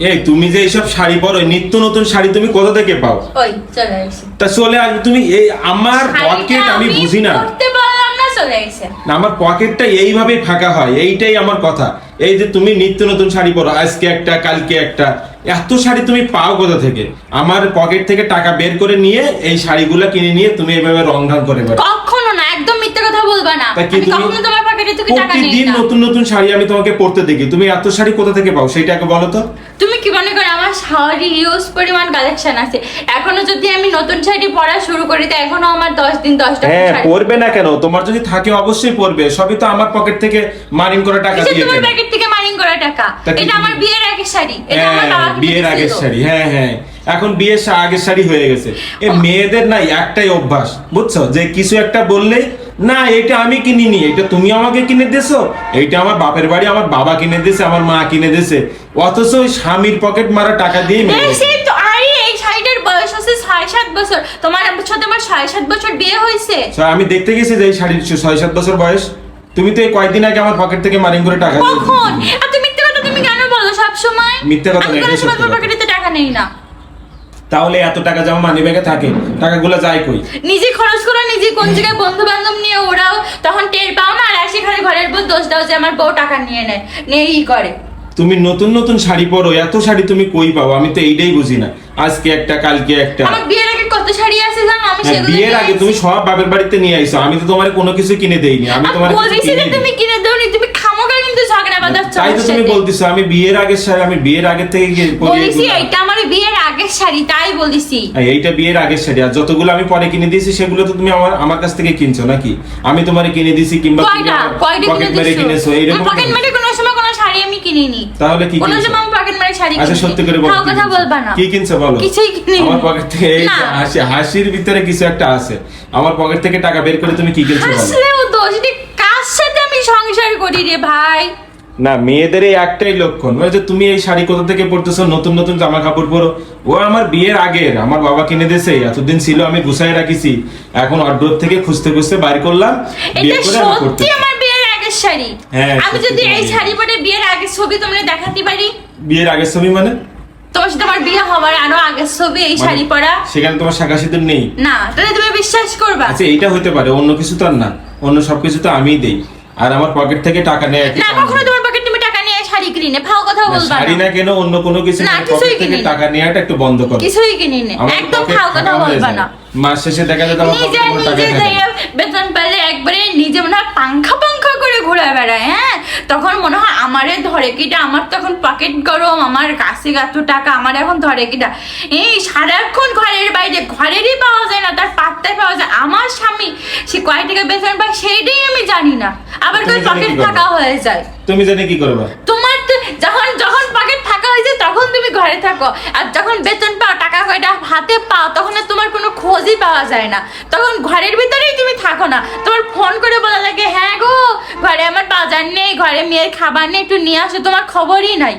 এই তুমি যে এইসব শাড়ি পরো নিত্য নতুন শাড়ি তুমি কোথা থেকে পাও? ওই চলে আসি তা চলে আসবে তুমি এই আমার পকেট আমি বুঝি না। করতে পারলাম না চলে আসে না, আমার পকেটটা এইভাবেই ফাঁকা হয় এইটাই আমার কথা। এই যে তুমি নিত্য নতুন শাড়ি পরো আজকে একটা কালকে একটা এত শাড়ি তুমি পাও কোথা থেকে? আমার পকেট থেকে টাকা বের করে নিয়ে এই শাড়িগুলো কিনে নিয়ে তুমি এভাবে রং ঢং করে কখনো মিথ্যে কথা বলবা না। আমি কখনো তোমার পকেটে থেকে টাকা নেই প্রতিদিন নতুন নতুন শাড়ি আমি তোমাকে পরতে দেখি। তুমি এত শাড়ি কোথা থেকে পাও বলো তো। তুমি কি মনে করো আমার শাড়ি ইউজ পরিমাণ কালেকশন আছে? এখনও যদি আমি নতুন শাড়ি পরা শুরু করি তো এখনও আমার দশ দিন দশটা হ্যাঁ পরবে না কেন? তোমার যদি থাকে অবশ্যই পরবে। সবই তো আমার পকেট থেকে মারিং করে টাকা দিয়ে তোমার কেনা। প্যাকেট থেকে মারিং করা টাকা। এটা আমার বিয়ের আগের শাড়ি। এটা আমার হ্যাঁ, বাবা বিয়ের আগের শাড়ি। হ্যাঁ হ্যাঁ। এখন বিয়ের আগের শাড়ি হয়ে গেছে। এ মেয়েদের না একটাই অভ্যাস বুঝছ? যে কিছু একটা বললে না এটা আমি কিনিনি এটা তুমি আমাকে কিনে দিয়েছ। এইটা আমার বাপের বাড়ি আমার বাবা কিনে দিয়েছে আমার মা কিনে দিয়েছে। অথচ ওই স্বামীর পকেট মারা টাকা দিয়ে বয়স হচ্ছে ছয় সাত বছর। তোমার সাথে আমার ছয় সাত বছর বিয়ে হয়েছে। আমি দেখতে গেছি যে এই শাড়ির ছয় সাত বছর বয়স। তুমি তো এই কয়েকদিন আগে আমার পকেট থেকে মারিং করে টাকা কখন? মিথ্যে কথা তুমি কেন বলো সব সময় মিথ্যে কথা আমি। পকেটে টাকা নেই না? তাহলে এত টাকা যেমন মানি ব্যাগে থাকে টাকাগুলো যায় কই? নিজে খরচ করো নিজে কোন জায়গায় বন্ধু বান্ধব নিয়ে ওরাও তখন টের পাও না আর আসি খালি ঘরের বউ দোষ দাও যে আমার বউ টাকা নিয়ে নেয় নিয়েই করে। তুমি নতুন নতুন শাড়ি পরো এত শাড়ি তুমি কই পাও? আমি তো এইটাই বুঝি না। আজকে একটা কালকে একটা। আমার বিয়ের আগে কত শাড়ি আছে জানো? আমি হ্যাঁ, সেগুলো বিয়ের আগে তুমি সব বাপের বাড়িতে নিয়ে আইছো। আমি তো তোমার কোনো কিছু কিনে দেইনি। আমি তোমার। তুমি কিনে দাওনি ঝগড়া তাই তো তুমি। বলতেছো আমি বিয়ের আগের শাড়ি আমি বিয়ের আগের থেকে বলেছি এইটা আমার বিয়ের আগের শাড়ি তাই বলেছি। এই, এইটা বিয়ের আগের শাড়ি আর যতগুলো আমি পরে কিনে দিয়েছি সেগুলো তো তুমি আমার আমার কাছ থেকে কিনছো নাকি? আমি তোমারে কিনে দিয়েছি কিংবা পকেট মেরে কিনেছো? এইরকম পকেট মারে কোনো সময় কোনো শাড়ি আমি কিনিনি। তাহলে কি কোনো? সময় আমি পকেট মারে শাড়ি আচ্ছা সত্যি করে বলো কথা বলবা না। কি কিনছো বলো? কিছুই কিনিনি। আমার পকেট থেকে এই হাসি হাসির ভিতরে কিছু একটা আছে। আমার পকেট থেকে টাকা বের করে তুমি কি কিনছো বলো? হাসলেও দোষ কার সাথে আমি সংসার করি রে ভাই? না মেয়েদের এই একটাই লক্ষণ। ওই যে তুমি এই শাড়ি কোথা থেকে পরতেছো? নতুন নতুন জামা কাপড় পরো। ও আমার বিয়ের আগের আমার বাবা কিনে দিয়েছে এতদিন ছিল আমি গুছাই রাখিছি। এখন অর্ডার থেকে খুঁজতে খুঁজতে বাইর করলাম বিয়ে করে আমি করতেছি। আমার বিয়ের আগের শাড়ি? হ্যাঁ, আমি যদি এই শাড়ি পরে বিয়ের আগের ছবি তোমরা দেখাতে পারি? বিয়ের আগের ছবি মানে? তোমার সাথে আমার বিয়ে হওয়ার আরও আগের ছবি এই মানে শাড়ি পরা? সেখানে তোমার শাখা সিঁদুর নেই। না তাহলে তুমি বিশ্বাস করবা। আচ্ছা এইটা হতে পারে অন্য কিছু তো আর না। অন্য সবকিছু তো আমিই দেই। আর আমার পকেট থেকে টাকা নেয় না কখনো তোমার ফাও কথা বলবা শাড়ি না কেন অন্য কোনো কিছু না, কিছুই পকেট টাকা নেওয়াটা একটু বন্ধ করো। কিছুই কিনি নে একদম ফাও কথা বলবা না। মাস শেষে দেখা যায় আমার নিজে কোনো টাকা নিজে বেতন পেলে একবারে নিজে মনে হয় পাংখা পাংখা করে ঘুরে বেড়ায় হ্যাঁ? তখন মনে হয় আমারে ধরে কিটা আমার তখন পকেট গরম আমার কাছে গাতো টাকা আমার এখন ধরে কিটা। এই সারাক্ষণ ঘরের বাইরে ঘরেরই পাওয়া যায় না তার পাত্তায় পাওয়া যায়। আমার স্বামী সে কয় টাকা বেতন পায় সেইটাই আমি জানি না। আবার কই পকেট কি করবে? ফাঁকা হয়ে যায়। তুমি জানি কি করবা? তোমার যখন যখন পকেট ফাঁকা হয়ে যায় তখন তুমি ঘরে থাকো। আর যখন বেতন পাও টাকা কয়টা হাতে পাও তখন আর তোমার কোনো খোঁজই পাওয়া যায় না। তখন ঘরের ভিতরেই তুমি থাকো না। তোমার ফোন করে বলা লাগে হ্যাঁ গো ঘরে আমার বাজার নেই ঘরে মেয়ের খাবার নেই একটু নিয়ে আসো তোমার খবরই নাই।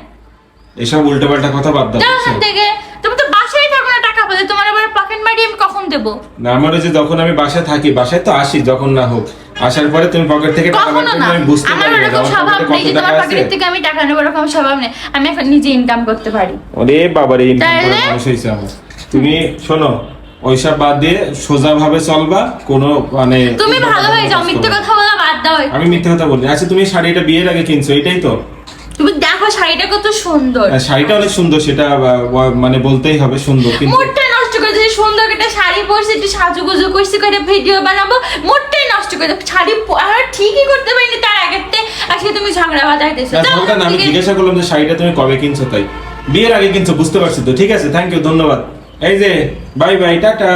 এসব উল্টোপাল্টা কথা বাদ দাও থেকে। তুমি তো বাসায় থাকো না টাকা পেলে তোমার আবার পকেট মারি আমি কখন দেবো? না আমার যে যখন আমি বাসায় থাকি বাসায় তো আসি যখন না হোক। আসার পরে তুমি পকেট থেকে টাকা বের না। আমি বুঝতে পারি আমার স্বভাব নেই যে তোমার পকেটের থেকে আমি টাকা নেব ওরকম স্বভাব নেই। আমি এখন নিজে ইনকাম করতে পারি। ওরে বাবা রে ইনকাম করে মানুষ হয়েছে আমার। তুমি শোনো ওইসব বাদ দিয়ে সোজা ভাবে চলবা কোনো মানে তুমি ভালো হয়ে যাও মিথ্যে কথা বলা বাদ দাও। আমি মিথ্যে কথা বলি। আচ্ছা তুমি শাড়িটা বিয়ের আগে কিনছো এটাই তো? তুমি দেখো শাড়িটা কত সুন্দর। শাড়িটা অনেক সুন্দর সেটা মানে বলতেই হবে সুন্দর কিন্তু করে সুন্দর একটা শাড়ি পরছি একটু সাজুগুজু করছি করে ভিডিও বানাবো মোটটাই নষ্ট করে দেবো। শাড়ি আমরা ঠিকই করতে পারিনি তার আগেতে আজকে তুমি ঝগড়া বাজাইতেছো। আমি জিজ্ঞাসা করলাম যে শাড়িটা তুমি কবে কিনছো তাই। বিয়ের আগে কিনছো বুঝতে পারছি তো ঠিক আছে থ্যাংক ইউ ধন্যবাদ। এই যে বাই বাই টাটা।